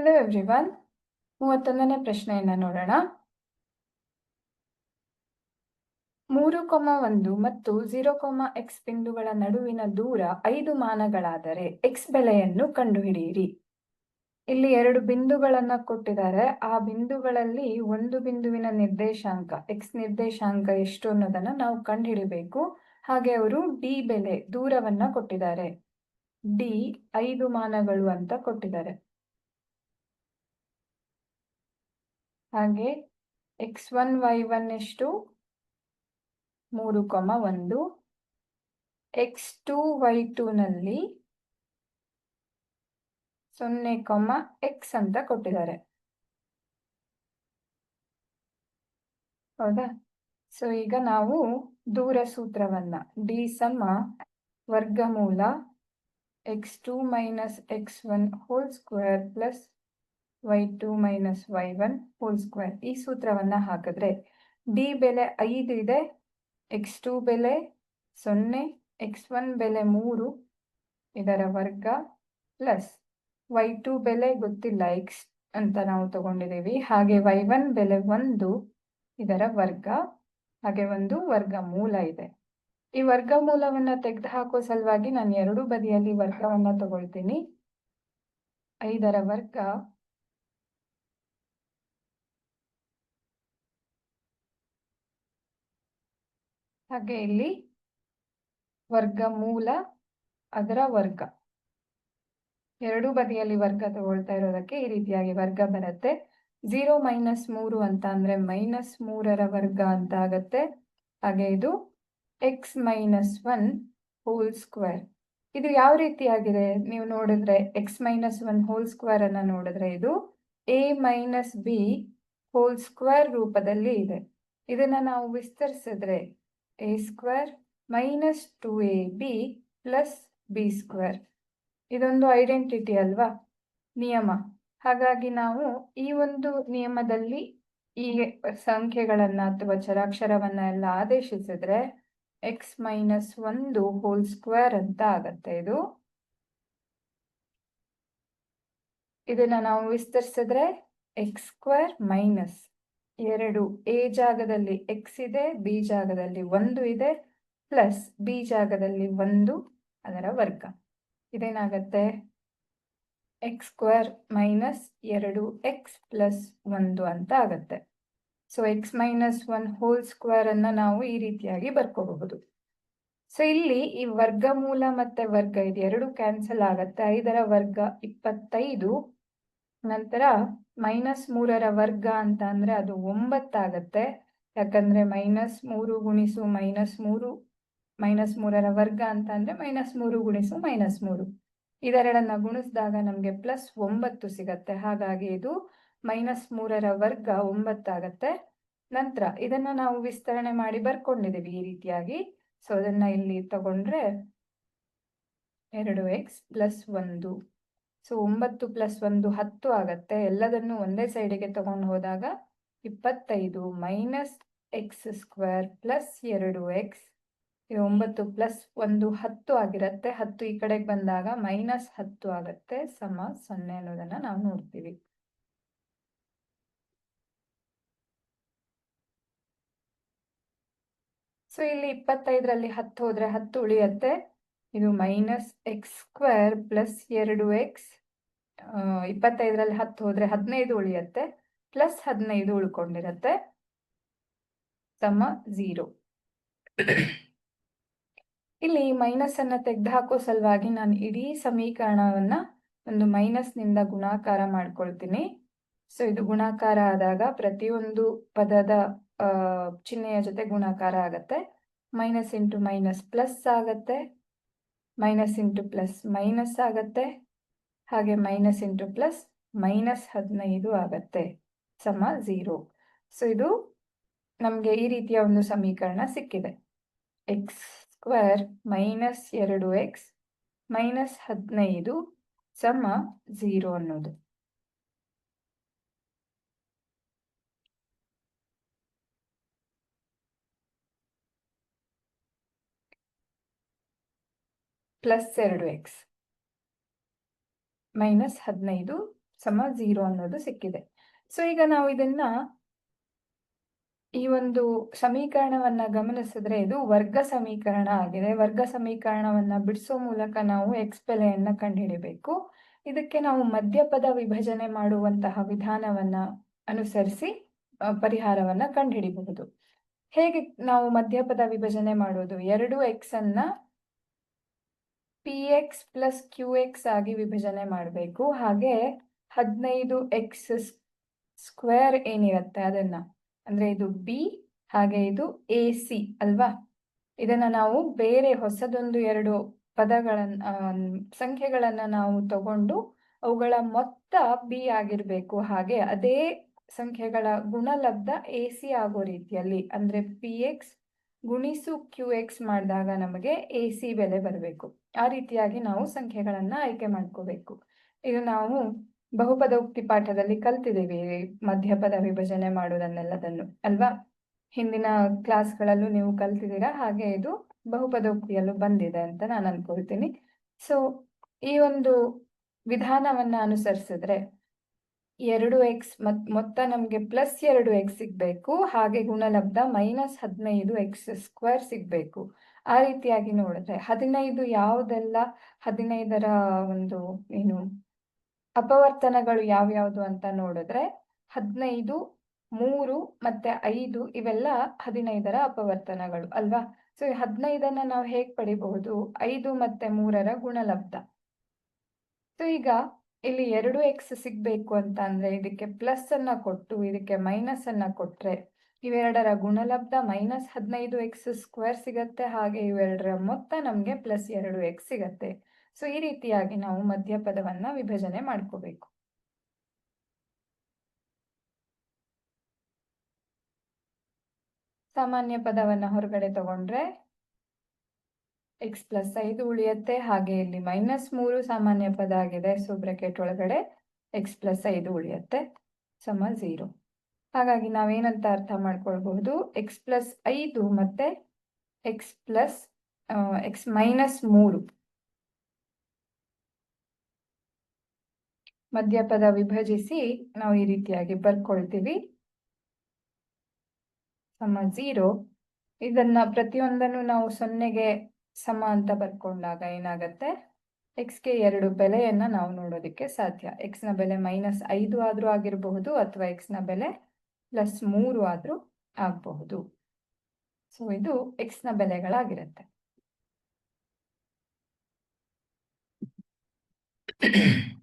Hello everyone ಮೂವತ್ತೊಂದನೇ ಪ್ರಶ್ನೆಯನ್ನ ನೋಡೋಣ. ಮೂರು ಕೊಮ ಒಂದು ಮತ್ತು ಝೀರೋ ಕೊಮ ಎಕ್ಸ್ ಬಿಂದುಗಳ ನಡುವಿನ ದೂರ ಐದು ಮಾನಗಳಾದರೆ ಎಕ್ಸ್ ಬೆಲೆಯನ್ನು ಕಂಡುಹಿಡಿಯಿರಿ. ಇಲ್ಲಿ ಎರಡು ಬಿಂದುಗಳನ್ನ ಕೊಟ್ಟಿದ್ದಾರೆ. ಆ ಬಿಂದುಗಳಲ್ಲಿ ಒಂದು ಬಿಂದುವಿನ ನಿರ್ದೇಶಾಂಕ, ಎಕ್ಸ್ ನಿರ್ದೇಶಾಂಕ ಎಷ್ಟು ಅನ್ನೋದನ್ನ ನಾವು ಕಂಡುಹಿಡಿಬೇಕು. ಹಾಗೆ ಅವರು ಡಿ ಬೆಲೆ ದೂರವನ್ನ ಕೊಟ್ಟಿದ್ದಾರೆ. ಡಿ ಐದು ಮಾನಗಳು ಅಂತ ಕೊಟ್ಟಿದ್ದಾರೆ. ಹಾಗೆ ಎಕ್ಸ್ ಒನ್ ವೈ ಒನ್ ಎಷ್ಟು ಮೂರು ಕೊಮ ಒಂದು. ಎಕ್ಸ್ ಟು ವೈ ಟೂನಲ್ಲಿ ಸೊನ್ನೆ ಕೊಮ ಎಕ್ಸ್ ಅಂತ ಕೊಟ್ಟಿದ್ದಾರೆ. ಹೌದಾ? ಸೊ ಈಗ ನಾವು ದೂರ ಸೂತ್ರವನ್ನ ಡಿ ಸಮ ವರ್ಗಮೂಲ X two minus X one whole square plus Y two minus Y one whole square ಈ ಸೂತ್ರವನ್ನು ಹಾಕಿದ್ರೆ ಡಿ ಬೆಲೆ ಐದು ಇದೆ ಎಕ್ಸ್ ಟು ಬೆಲೆ ಸೊನ್ನೆ ಎಕ್ಸ್ ಒನ್ ಬೆಲೆ ಮೂರು ಇದರ ವರ್ಗ ಪ್ಲಸ್ ವೈ ಟು ಬೆಲೆ ಗೊತ್ತಿಲ್ಲ ಎಕ್ಸ್ ಅಂತ ನಾವು ತಗೊಂಡಿದ್ದೀವಿ. ಹಾಗೆ ವೈ ಒನ್ ಬೆಲೆ ಒಂದು ಇದರ ವರ್ಗ, ಹಾಗೆ ಒಂದು ವರ್ಗ ಮೂಲ ಇದೆ. ಈ ವರ್ಗಮೂಲವನ್ನ ತೆಗೆದು ಹಾಕೋ ಸಲುವಾಗಿ ನಾನು ಎರಡೂ ಬದಿಯಲ್ಲಿ ವರ್ಗವನ್ನು ತಗೊಳ್ತೀನಿ. ಐದರ ವರ್ಗ ಹಾಗೆ ಇಲ್ಲಿ ವರ್ಗಮೂಲ ಅದರ ವರ್ಗ. ಎರಡು ಬದಿಯಲ್ಲಿ ವರ್ಗ ತಗೊಳ್ತಾ ಇರೋದಕ್ಕೆ ಈ ರೀತಿಯಾಗಿ ವರ್ಗ ಬರುತ್ತೆ. ಝೀರೋ ಮೈನಸ್ ಮೂರು ಅಂತ ಅಂದ್ರೆ ಮೈನಸ್ ಮೂರರ ವರ್ಗ ಅಂತ ಆಗತ್ತೆ. ಹಾಗೆ ಇದು X minus one whole square. ಇದು ಯಾವ ರೀತಿಯಾಗಿದೆ? ನೀವು ನೋಡಿದ್ರೆ X minus one whole square ಅನ್ನ ನೋಡಿದ್ರೆ ಇದು A minus B whole square ರೂಪದಲ್ಲಿ ಇದೆ. ಇದನ್ನ ನಾವು ವಿಸ್ತರಿಸಿದ್ರೆ A square minus two A B plus B square ಇದೊಂದು ಐಡೆಂಟಿಟಿ ಅಲ್ವಾ? ನಿಯಮ. ಹಾಗಾಗಿ ನಾವು ಈ ಒಂದು ನಿಯಮದಲ್ಲಿ ಈ ಸಂಖ್ಯೆಗಳನ್ನು ಅಥವಾ ಚರಾಕ್ಷರವನ್ನ ಎಲ್ಲ ಆದೇಶಿಸಿದ್ರೆ ಎಕ್ಸ್ ಮೈನಸ್ ಒಂದು ಹೋಲ್ ಸ್ಕ್ವೇರ್ ಅಂತ ಆಗತ್ತೆ ಇದು. ಇದನ್ನ ನಾವು ವಿಸ್ತರಿಸಿದ್ರೆ ಎಕ್ಸ್ ಸ್ಕ್ವೇರ್ ಮೈನಸ್ ಎರಡು. ಎ ಜಾಗದಲ್ಲಿ ಎಕ್ಸ್ ಇದೆ, ಬಿ ಜಾಗದಲ್ಲಿ ಒಂದು ಇದೆ, ಪ್ಲಸ್ ಬಿ ಜಾಗದಲ್ಲಿ ಒಂದು ಅದರ ವರ್ಗ. ಇದೇನಾಗತ್ತೆ? ಎಕ್ಸ್ ಸ್ಕ್ವೇರ್ ಮೈನಸ್ ಎರಡು ಎಕ್ಸ್ ಪ್ಲಸ್ ಒಂದು ಅಂತ ಆಗತ್ತೆ. So X minus one whole square ಅನ್ನ ನಾವು ಈ ರೀತಿಯಾಗಿ ಬರ್ಕೋಬಹುದು. ಸೊ ಇಲ್ಲಿ ಈ ವರ್ಗಮೂಲ ಮತ್ತೆ ವರ್ಗ ಇದು ಎರಡು ಕ್ಯಾನ್ಸಲ್ ಆಗತ್ತೆ. ಐದರ ವರ್ಗ ಇಪ್ಪತ್ತೈದು. ನಂತರ ಮೈನಸ್ ಮೂರರ ವರ್ಗ ಅಂತ ಅಂದ್ರೆ ಅದು ಒಂಬತ್ತಾಗತ್ತೆ. ಯಾಕಂದ್ರೆ ಮೈನಸ್ ಮೂರು ಗುಣಿಸು ಮೈನಸ್ ಮೂರು ಮೈನಸ್ ಮೂರರ ವರ್ಗ ಅಂತ ಅಂದ್ರೆ ಮೈನಸ್ ಮೂರು ಗುಣಿಸು ಮೈನಸ್ ಮೂರು. ಇದೆರಡನ್ನ ಗುಣಿಸಿದಾಗ ನಮಗೆ ಪ್ಲಸ್ ಒಂಬತ್ತು ಸಿಗತ್ತೆ. ಹಾಗಾಗಿ ಇದು ಮೈನಸ್ ಮೂರರ ವರ್ಗ ಒಂಬತ್ತಾಗತ್ತೆ. ನಂತರ ಇದನ್ನ ನಾವು ವಿಸ್ತರಣೆ ಮಾಡಿ ಬರ್ಕೊಂಡಿದ್ದೀವಿ ಈ ರೀತಿಯಾಗಿ. ಸೊ ಅದನ್ನ ಇಲ್ಲಿ ತಗೊಂಡ್ರೆ ಎರಡು ಎಕ್ಸ್ ಪ್ಲಸ್ ಒಂದು. ಸೊ ಒಂಬತ್ತು ಪ್ಲಸ್ ಒಂದು ಹತ್ತು ಆಗತ್ತೆ. ಎಲ್ಲದನ್ನು ಒಂದೇ ಸೈಡಿಗೆ ತಗೊಂಡು ಹೋದಾಗ ಇಪ್ಪತ್ತೈದು ಮೈನಸ್ ಎಕ್ಸ್ ಸ್ಕ್ವೇರ್ ಪ್ಲಸ್ ಎರಡು ಎಕ್ಸ್ ಒಂಬತ್ತು ಪ್ಲಸ್ ಒಂದು ಹತ್ತು ಆಗಿರತ್ತೆ. ಹತ್ತು ಈ ಕಡೆಗೆ ಬಂದಾಗ ಮೈನಸ್ ಹತ್ತು ಆಗತ್ತೆ ಸಮ ಸೊನ್ನೆ ಅನ್ನೋದನ್ನ ನಾವು ನೋಡ್ತೀವಿ. ಸೊ ಇಲ್ಲಿ ಇಪ್ಪತ್ತೈದರಲ್ಲಿ ಹತ್ತು ಹೋದ್ರೆ ಹತ್ತು ಉಳಿಯತ್ತೆ. ಇದು ಮೈನಸ್ ಎಕ್ಸ್ ಸ್ಕ್ವೇರ್ ಪ್ಲಸ್ ಎರಡು ಎಕ್ಸ್ ಇಪ್ಪತ್ತೈದರಲ್ಲಿ ಹತ್ತು ಹೋದ್ರೆ ಹದಿನೈದು ಉಳಿಯತ್ತೆ ಪ್ಲಸ್ ಹದಿನೈದು ಉಳ್ಕೊಂಡಿರತ್ತೆ. ತಮ್ಮ ಝೀರೋ ಇಲ್ಲಿ ಮೈನಸ್ ಅನ್ನ ತೆಗೆದು ಹಾಕೋ ಸಲುವಾಗಿ ನಾನು ಇಡೀ ಸಮೀಕರಣವನ್ನ ಒಂದು ಮೈನಸ್ನಿಂದ ಗುಣಾಕಾರ ಮಾಡ್ಕೊಳ್ತೀನಿ. ಸೊ ಇದು ಗುಣಾಕಾರ ಆದಾಗ ಪ್ರತಿಯೊಂದು ಪದದ ಚಿಹ್ನೆಯ ಜೊತೆ ಗುಣಾಕಾರ ಆಗತ್ತೆ. ಮೈನಸ್ ಇಂಟು ಮೈನಸ್ ಪ್ಲಸ್ ಆಗತ್ತೆ. ಮೈನಸ್ ಇಂಟು ಪ್ಲಸ್ ಮೈನಸ್ ಆಗತ್ತೆ. ಹಾಗೆ ಮೈನಸ್ ಇಂಟು ಪ್ಲಸ್ ಮೈನಸ್ ಹದಿನೈದು ಆಗತ್ತೆ, ಸಮ ಝೀರೋ ಸೊ ಇದು ನಮಗೆ ಈ ರೀತಿಯ ಒಂದು ಸಮೀಕರಣ ಸಿಕ್ಕಿದೆ. ಎಕ್ಸ್ ಸ್ಕ್ವೇರ್ ಮೈನಸ್ ಎರಡು ಎಕ್ಸ್ ಮೈನಸ್ ಹದಿನೈದು ಸಮ ಝೀರೋ ಅನ್ನೋದು. ಪ್ಲಸ್ ಎರಡು ಎಕ್ಸ್ ಮೈನಸ್ ಹದಿನೈದು ಸಮ ಝೀರೋ ಅನ್ನೋದು ಸಿಕ್ಕಿದೆ. ಸೊ ಈಗ ನಾವು ಇದನ್ನ ಈ ಒಂದು ಸಮೀಕರಣವನ್ನ ಗಮನಿಸಿದ್ರೆ ಇದು ವರ್ಗ ಸಮೀಕರಣ ಆಗಿದೆ. ವರ್ಗ ಸಮೀಕರಣವನ್ನ ಬಿಡಿಸೋ ಮೂಲಕ ನಾವು ಎಕ್ಸ್ ಬೆಲೆಯನ್ನ ಕಂಡುಹಿಡಿಬೇಕು. ಇದಕ್ಕೆ ನಾವು ಮಧ್ಯಪದ ವಿಭಜನೆ ಮಾಡುವಂತಹ ವಿಧಾನವನ್ನ ಅನುಸರಿಸಿ ಪರಿಹಾರವನ್ನ ಕಂಡುಹಿಡಿಬಹುದು. ಹೇಗೆ ನಾವು ಮಧ್ಯಪದ ವಿಭಜನೆ ಮಾಡೋದು? ಎರಡು ಎಕ್ಸ್ ಅನ್ನ P X plus Q X ಆಗಿ ವಿಭಜನೆ ಮಾಡಬೇಕು. ಹಾಗೆ ಹದಿನೈದು ಎಕ್ಸ್ ಸ್ಕ್ವೇರ್ ಏನಿರುತ್ತೆ ಅದನ್ನ? ಅಂದ್ರೆ ಇದು ಬಿ ಹಾಗೆ ಇದು ಎ ಸಿ ಅಲ್ವಾ? ಇದನ್ನ ನಾವು ಬೇರೆ ಹೊಸದೊಂದು ಎರಡು ಪದಗಳನ್ನ ಸಂಖ್ಯೆಗಳನ್ನ ನಾವು ತಗೊಂಡು ಅವುಗಳ ಮೊತ್ತ ಬಿ ಆಗಿರಬೇಕು. ಹಾಗೆ ಅದೇ ಸಂಖ್ಯೆಗಳ ಗುಣಲಬ್ಧ ಎ ಸಿ ಆಗೋ ರೀತಿಯಲ್ಲಿ. ಅಂದ್ರೆ ಪಿ ಎಕ್ಸ್ ಗುಣಿಸು ಕ್ಯೂ ಎಕ್ಸ್ ಮಾಡಿದಾಗ ನಮಗೆ ಎ ಸಿ ಬೆಲೆ ಬರಬೇಕು. ಆ ರೀತಿಯಾಗಿ ನಾವು ಸಂಖ್ಯೆಗಳನ್ನ ಆಯ್ಕೆ ಮಾಡ್ಕೋಬೇಕು. ಇದು ನಾವು ಬಹುಪದೋಕ್ತಿ ಪಾಠದಲ್ಲಿ ಕಲ್ತಿದ್ದೀವಿ, ಮಧ್ಯಪದ ವಿಭಜನೆ ಮಾಡುವುದನ್ನೆಲ್ಲದನ್ನು, ಅಲ್ವಾ? ಹಿಂದಿನ ಕ್ಲಾಸ್ಗಳಲ್ಲೂ ನೀವು ಕಲ್ತಿದ್ದೀರಾ? ಹಾಗೆ ಇದು ಬಹುಪದೋಕ್ತಿಯಲ್ಲೂ ಬಂದಿದೆ ಅಂತ ನಾನು ಅನ್ಕೊಳ್ತೀನಿ. ಸೊ ಈ ಒಂದು ವಿಧಾನವನ್ನ ಅನುಸರಿಸಿದ್ರೆ ಎರಡು ಎಕ್ಸ್ ಮತ್, ಮೊತ್ತ ನಮಗೆ ಪ್ಲಸ್ ಎರಡು ಎಕ್ಸ್ ಸಿಗ್ಬೇಕು, ಹಾಗೆ ಗುಣಲಬ್ಧ ಮೈನಸ್ ಹದಿನೈದು ಎಕ್ಸ್ ಸ್ಕ್ವೇರ್ ಸಿಗ್ಬೇಕು. ಆ ರೀತಿಯಾಗಿ ನೋಡಿದ್ರೆ ಹದಿನೈದು ಯಾವುದೆಲ್ಲ ಹದಿನೈದರ ಒಂದು ಏನು ಅಪವರ್ತನಗಳು ಯಾವ್ಯಾವುದು ಅಂತ ನೋಡಿದ್ರೆ ಹದಿನೈದು, ಮೂರು ಮತ್ತೆ ಐದು ಇವೆಲ್ಲ ಹದಿನೈದರ ಅಪವರ್ತನಗಳು ಅಲ್ವಾ? ಸೊ ಹದಿನೈದನ್ನ ನಾವು ಹೇಗ್ ಪಡಿಬಹುದು? ಐದು ಮತ್ತೆ ಮೂರರ ಗುಣಲಬ್ಧ. ಸೊ ಈಗ ಇಲ್ಲಿ ಎರಡು ಎಕ್ಸ್ ಸಿಗ್ಬೇಕು ಅಂತ ಅಂದ್ರೆ ಇದಕ್ಕೆ ಪ್ಲಸ್ ಅನ್ನ ಕೊಟ್ಟು, ಇದಕ್ಕೆ ಮೈನಸ್ ಅನ್ನ ಕೊಟ್ರೆ ಇವೆರಡರ ಗುಣಲಬ್ಧ ಮೈನಸ್ ಹದಿನೈದು ಎಕ್ಸ್ ಸ್ಕ್ವೇರ್ ಸಿಗತ್ತೆ, ಹಾಗೆ ಇವೆರಡರ ಮೊತ್ತ ನಮಗೆ ಪ್ಲಸ್ ಎರಡು ಎಕ್ಸ್ ಸಿಗತ್ತೆ. ಸೊ ಈ ರೀತಿಯಾಗಿ ನಾವು ಮಧ್ಯಪದವನ್ನ ವಿಭಜನೆ ಮಾಡ್ಕೋಬೇಕು. ಸಾಮಾನ್ಯ ಪದವನ್ನ ಹೊರಗಡೆ ತಗೊಂಡ್ರೆ ಎಕ್ಸ್ ಪ್ಲಸ್ ಐದು ಉಳಿಯತ್ತೆ, ಹಾಗೆ ಇಲ್ಲಿ ಮೈನಸ್ ಮೂರು ಸಾಮಾನ್ಯ ಪದ ಆಗಿದೆ. ಸೊ ಬ್ರಾಕೆಟ್ ಒಳಗಡೆ ಎಕ್ಸ್ ಪ್ಲಸ್ ಐದು ಉಳಿಯತ್ತೆ, ಸಮ ಝೀರೋ ಹಾಗಾಗಿ ನಾವೇನಂತ ಅರ್ಥ ಮಾಡ್ಕೊಳ್ಬಹುದು? ಎಕ್ಸ್ ಪ್ಲಸ್ ಐದು ಮತ್ತೆ ಎಕ್ಸ್ ಪ್ಲಸ್ ಎಕ್ಸ್ ಮೈನಸ್ ಮೂರು. ಮಧ್ಯಪದ ವಿಭಜಿಸಿ ನಾವು ಈ ರೀತಿಯಾಗಿ ಬರ್ಕೊಳ್ತೀವಿ. ಸಮ ಝೀರೋ ಇದನ್ನ ಪ್ರತಿಯೊಂದನ್ನು ನಾವು ಸೊನ್ನೆಗೆ ಸಮ ಅಂತ ಬರ್ಕೊಂಡಾಗ ಏನಾಗತ್ತೆ? ಎಕ್ಸ್ಗೆ ಎರಡು ಬೆಲೆಯನ್ನು ನಾವು ನೋಡೋದಕ್ಕೆ ಸಾಧ್ಯ. ಎಕ್ಸ್ನ ಬೆಲೆ ಮೈನಸ್ ಐದು ಆದರೂ ಆಗಿರಬಹುದು ಅಥವಾ ಎಕ್ಸ್ನ ಬೆಲೆ ಪ್ಲಸ್ ಮೂರು ಆದರೂ ಆಗಬಹುದು. ಸೊ ಇದು ಎಕ್ಸ್ನ ಬೆಲೆಗಳಾಗಿರುತ್ತೆ.